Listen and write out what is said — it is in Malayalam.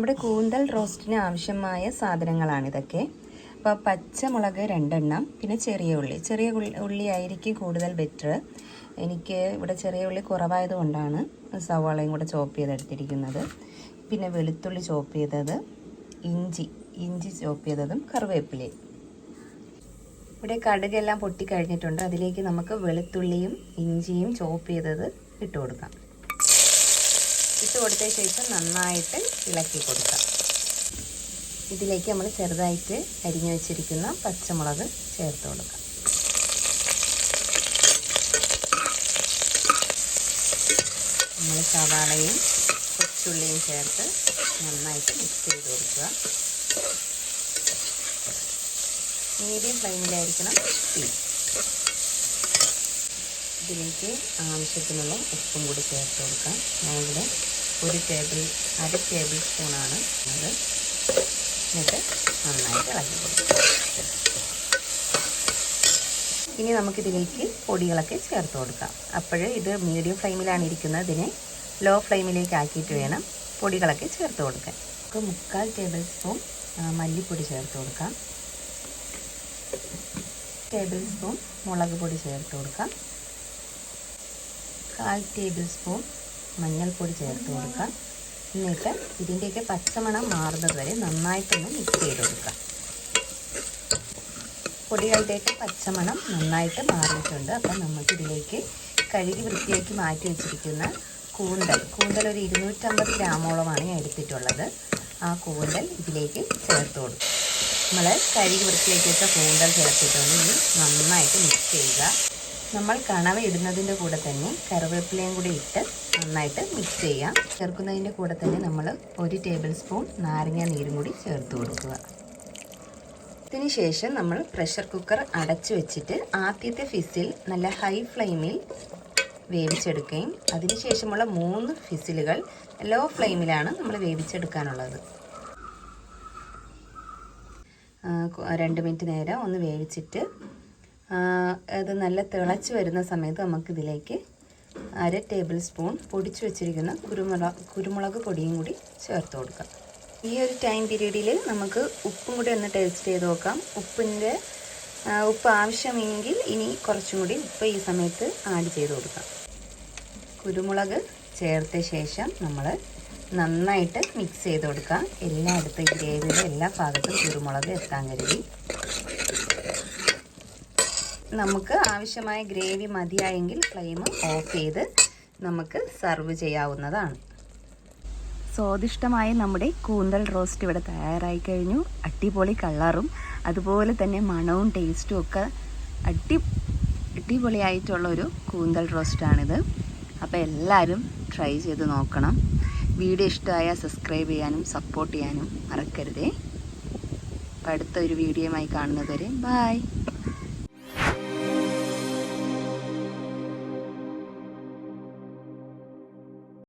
നമ്മുടെ കൂന്തൽ റോസ്റ്റിന് ആവശ്യമായ സാധനങ്ങളാണിതൊക്കെ. അപ്പോൾ പച്ചമുളക് രണ്ടെണ്ണം പിന്നെ ചെറിയ ഉള്ളി. ചെറിയ ഉള്ളി ആയിരിക്കും കൂടുതൽ ബെറ്റർ എനിക്ക് ഇവിടെ ചെറിയ ഉള്ളി കുറവായത് കൊണ്ടാണ് സവാളയും കൂടെ ചോപ്പ് ചെയ്തെടുത്തിരിക്കുന്നത്. പിന്നെ വെളുത്തുള്ളി ചോപ്പ് ചെയ്തത് ഇഞ്ചി ഇഞ്ചി ചോപ്പ് ചെയ്തതും കറിവേപ്പിലയും. ഇവിടെ കടുകെല്ലാം പൊട്ടിക്കഴിഞ്ഞിട്ടുണ്ട്. അതിലേക്ക് നമുക്ക് വെളുത്തുള്ളിയും ഇഞ്ചിയും ചോപ്പ് ചെയ്തത് ഇട്ട് കൊടുക്കാം. ഇട്ട് കൊടുത്ത ശേഷം നന്നായിട്ട് ഇളക്കി കൊടുക്കാം. ഇതിലേക്ക് നമ്മൾ ചെറുതായിട്ട് അരിഞ്ഞു വെച്ചിരിക്കുന്ന പച്ചമുളക് ചേർത്ത് കൊടുക്കാം. നമ്മൾ സവാളയും കൊച്ചുള്ളിയും ചേർത്ത് നന്നായിട്ട് മിക്സ് ചെയ്ത് കൊടുക്കുക. മീഡിയം ഫ്ലെയിമിലായിരിക്കണം തീ. ഇതിലേക്ക് ആവശ്യത്തിനുള്ള ഉപ്പും കൂടി ചേർത്ത് കൊടുക്കാം. ഞാനിവിടെ ഒരു ടേബിൾ അര ടേബിൾ സ്പൂണാണ് അത് എന്നിട്ട് നന്നായിട്ട് ഇളക്കി കൊടുക്കാം. ഇനി നമുക്കിതിലേക്ക് പൊടികളൊക്കെ ചേർത്ത് കൊടുക്കാം. അപ്പോൾ ഇത് മീഡിയം ഫ്ലെയിമിലാണ് ഇരിക്കുന്നത്. ഇതിനെ ലോ ഫ്ലെയിമിലേക്ക് ആക്കിയിട്ട് വേണം പൊടികളൊക്കെ ചേർത്ത് കൊടുക്കാൻ. നമുക്ക് മുക്കാൽ ടേബിൾ സ്പൂൺ മല്ലിപ്പൊടി ചേർത്ത് കൊടുക്കാം. ടേബിൾ സ്പൂൺ മുളക് പൊടി ചേർത്ത് കൊടുക്കാം. കാൽ ടേബിൾ സ്പൂൺ മഞ്ഞൾപ്പൊടി ചേർത്ത് കൊടുക്കാം എന്നിട്ട് ഇതിന്റെയൊക്കെ പച്ചമണം മാറുന്നത് വരെ നന്നായിട്ടൊന്ന് മിക്സ് ചെയ്ത് കൊടുക്കാം പൊടികളുടെയൊക്കെ പച്ചമണം നന്നായിട്ട് മാറിയിട്ടുണ്ട്. അപ്പം നമുക്കിതിലേക്ക് കഴുകി വൃത്തിയാക്കി മാറ്റി വെച്ചിരിക്കുന്ന കൂന്തൽ. കൂന്തൽ ഒരു ഇരുന്നൂറ്റമ്പത് ഗ്രാമോളമാണ് ഞാൻ എടുത്തിട്ടുള്ളത്. ആ കൂന്തൽ ഇതിലേക്ക് ചേർത്ത് കൊടുക്കും നമ്മൾ കഴുകി വൃത്തിയാക്കി വെച്ച കൂന്തൽ ചേർത്തിട്ടുണ്ട് ഇനി നന്നായിട്ട് മിക്സ് ചെയ്യുക. നമ്മൾ കണവ ഇടുന്നതിന്റെ കൂടെ തന്നെ കറിവേപ്പിലയും കൂടി ഇട്ട് നന്നായിട്ട് മിക്സ് ചെയ്യാം. ചേർക്കുന്നതിന്റെ കൂടെ തന്നെ നമ്മൾ ഒരു ടേബിൾ സ്പൂൺ നാരങ്ങ നീരും കൂടി ചേർത്ത് കൊടുക്കുക. ഇതിന് ശേഷം നമ്മൾ പ്രഷർ കുക്കർ അടച്ചു വെച്ചിട്ട് ആദ്യത്തെ ഫിസിൽ നല്ല ഹൈ ഫ്ലെയിമിൽ വേവിച്ചെടുക്കുകയും അതിനുശേഷമുള്ള മൂന്ന് ഫിസിലുകൾ ലോ ഫ്ലെയിമിലാണ് നമ്മൾ വേവിച്ചെടുക്കാനുള്ളത്. രണ്ട് മിനിറ്റ് നേരം ഒന്ന് വേവിച്ചിട്ട് അത് നല്ല തിളച്ച് വരുന്ന സമയത്ത് നമുക്കിതിലേക്ക് അര ടേബിൾ സ്പൂൺ പൊടിച്ചു വെച്ചിരിക്കുന്ന കുരുമുളക് കുരുമുളക് പൊടിയും കൂടി ചേർത്ത് കൊടുക്കാം. ഈ ഒരു ടൈം പീരീഡിൽ നമുക്ക് ഉപ്പും കൂടി ഒന്ന് ടേസ്റ്റ് ചെയ്ത് നോക്കാം. ഉപ്പിന്റെ ഉപ്പ് ആവശ്യമെങ്കിൽ ഇനി കുറച്ചും കൂടി ഉപ്പ് ഈ സമയത്ത് ആഡ് ചെയ്ത് കൊടുക്കാം. കുരുമുളക് ചേർത്ത ശേഷം നമ്മൾ നന്നായിട്ട് മിക്സ് ചെയ്ത് കൊടുക്കാം. എല്ലായിടത്തും ഗ്രേവിയുടെ എല്ലാ ഭാഗത്തും കുരുമുളക് എത്താൻ കരുതി. നമുക്ക് ആവശ്യമായ ഗ്രേവി മതിയായെങ്കിൽ ഫ്ലെയിം ഓഫ് ചെയ്ത് നമുക്ക് സർവ് ചെയ്യാവുന്നതാണ്. സ്വാദിഷ്ടമായ നമ്മുടെ കൂന്തൽ റോസ്റ്റ് ഇവിടെ തയ്യാറായി കഴിഞ്ഞു. അടിപൊളി കളറും അതുപോലെ തന്നെ മണവും ടേസ്റ്റും ഒക്കെ അടി അടിപൊളിയായിട്ടുള്ള ഒരു കൂന്തൽ റോസ്റ്റാണിത്. അപ്പോൾ എല്ലാവരും ട്രൈ ചെയ്ത് നോക്കണം. വീഡിയോ ഇഷ്ടമായാൽ സബ്സ്ക്രൈബ് ചെയ്യാനും സപ്പോർട്ട് ചെയ്യാനും മറക്കരുതേ. അടുത്ത ഒരു വീഡിയോയുമായി കാണുന്നതുവരെ ബായ്